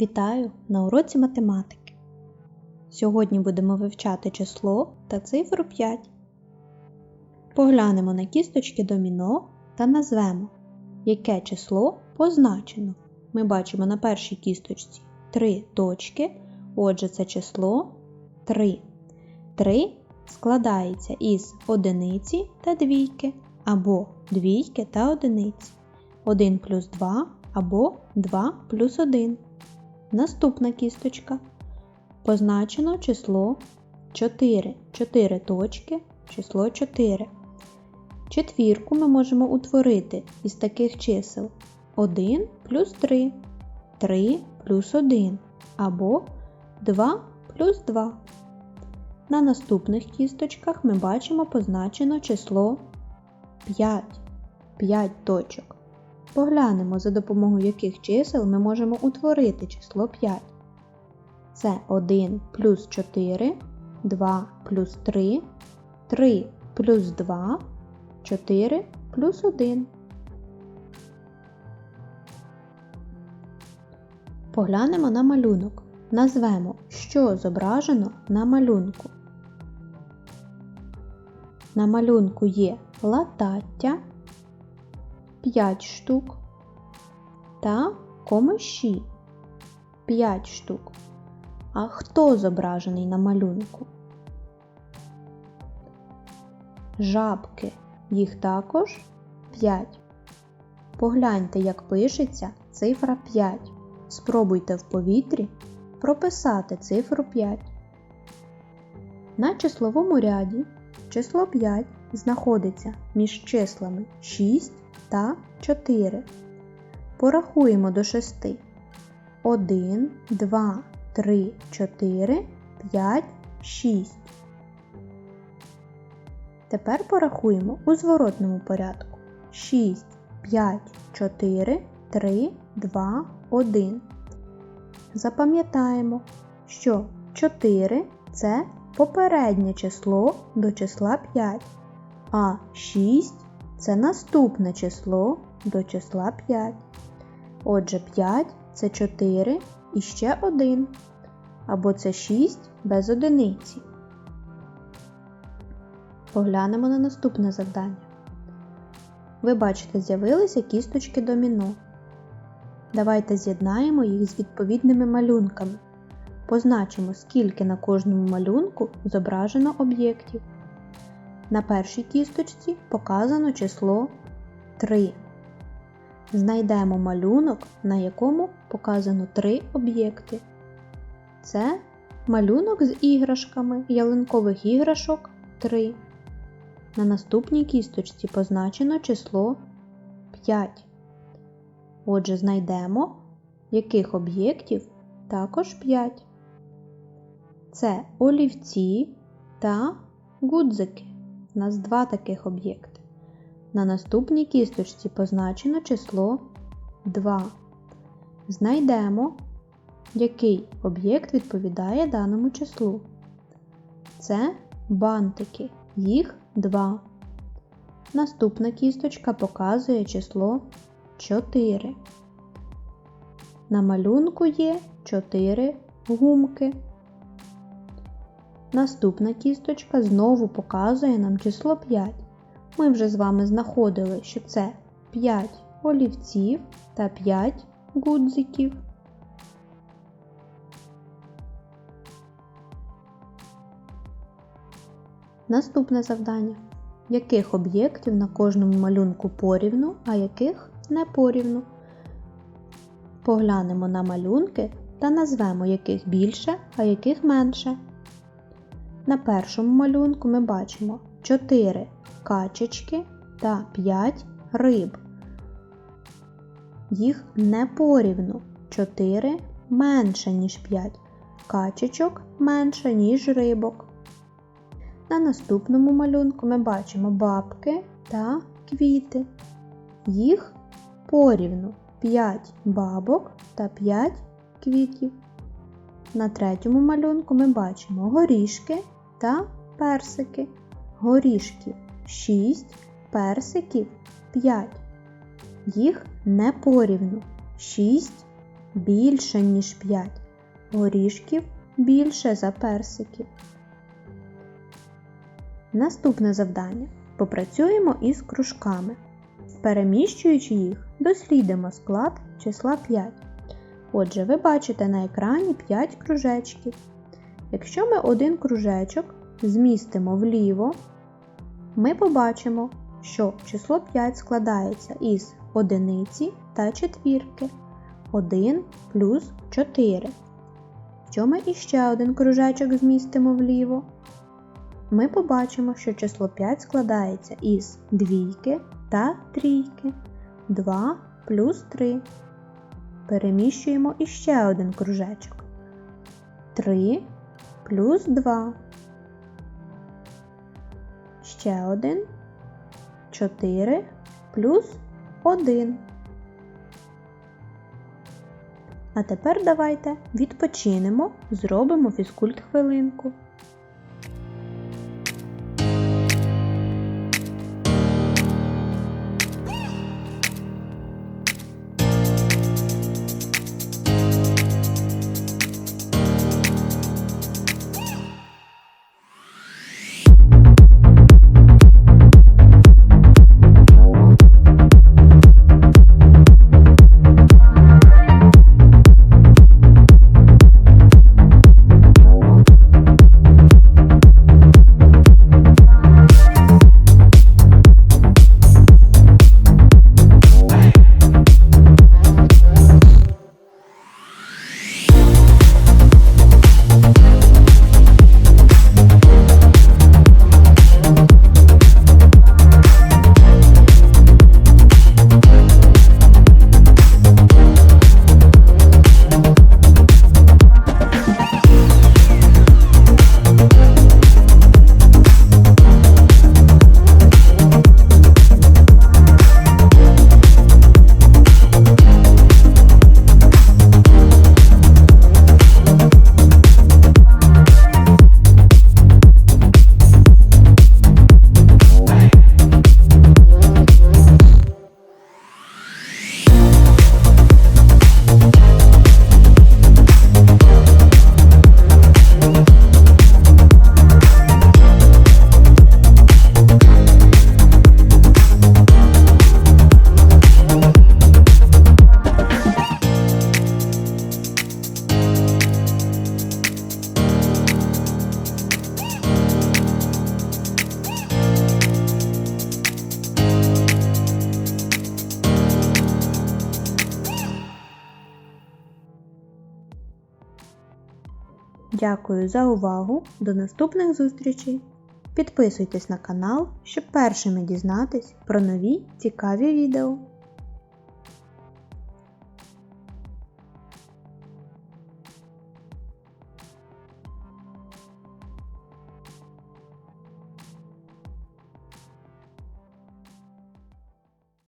Вітаю на уроці математики. Сьогодні будемо вивчати число та цифру 5. Поглянемо на кісточки доміно та назвемо, яке число позначено. Ми бачимо на першій кісточці 3 точки, отже, це число 3. 3 складається із одиниці та двійки, або двійки та одиниці. 1 плюс 2 або 2 плюс 1. Наступна кісточка. Позначено число 4. 4 точки, число 4. Четвірку ми можемо утворити із таких чисел 1 плюс 3, 3 плюс 1 або 2 плюс 2. На наступних кісточках ми бачимо позначено число 5. 5 точок. Поглянемо, за допомогою яких чисел ми можемо утворити число 5. Це 1 плюс 4, 2 плюс 3, 3 плюс 2, 4 плюс 1. Поглянемо на малюнок. Назвемо, що зображено на малюнку. На малюнку є латаття. 5 штук та комиші 5 штук. А хто зображений на малюнку? Жабки. Їх також 5. Погляньте, як пишеться цифра 5. Спробуйте в повітрі прописати цифру 5. На числовому ряді число 5 знаходиться між числами 6 та 4. Порахуємо до 6. 1, 2, 3, 4, 5, 6. Тепер порахуємо у зворотному порядку. 6, 5, 4, 3, 2, 1. Запам'ятаємо, що 4 це попереднє число до числа 5, а 6 це наступне число до числа 5. Отже, 5 це 4 і ще 1. Або це 6 без одиниці. Поглянемо на наступне завдання. Ви бачите, з'явилися кісточки доміно. Давайте з'єднаємо їх з відповідними малюнками. Позначимо, скільки на кожному малюнку зображено об'єктів. На першій кісточці показано число 3. Знайдемо малюнок, на якому показано 3 об'єкти. Це малюнок з іграшками ялинкових іграшок 3. На наступній кісточці позначено число 5. Отже, знайдемо, яких об'єктів також 5. Це олівці та гудзики. У нас два таких об'єкти. На наступній кісточці позначено число 2. Знайдемо, який об'єкт відповідає даному числу. Це бантики, їх 2. Наступна кісточка показує число 4. На малюнку є 4 гумки. Наступна кісточка знову показує нам число 5. Ми вже з вами знаходили, що це 5 олівців та 5 гудзиків. Наступне завдання. Яких об'єктів на кожному малюнку порівну, а яких не порівну? Поглянемо на малюнки та назвемо яких більше, а яких менше. На першому малюнку ми бачимо 4 качечки та 5 риб. Їх не порівну. 4 менше, ніж 5. Качечок менше, ніж рибок. На наступному малюнку ми бачимо бабки та квіти. Їх порівну 5 бабок та 5 квітів. На третьому малюнку ми бачимо горішки та персики. Горішків 6, персиків 5. Їх не порівну 6 більше, ніж 5. Горішків більше за персиків. Наступне завдання. Попрацюємо із кружками. Переміщуючи їх, дослідимо склад числа 5. Отже, ви бачите на екрані 5 кружечків. Якщо ми один кружечок змістимо вліво, ми побачимо, що число 5 складається із одиниці та четвірки. 1 плюс 4. Якщо ми іще один кружечок змістимо вліво, ми побачимо, що число 5 складається із двійки та трійки. 2 плюс 3. Переміщуємо іще один кружечок. 3 плюс 2. Ще один. 4 плюс 1. А тепер давайте відпочинемо, зробимо фізкульт хвилинку. Дякую за увагу! До наступних зустрічей! Підписуйтесь на канал, щоб першими дізнатись про нові цікаві відео.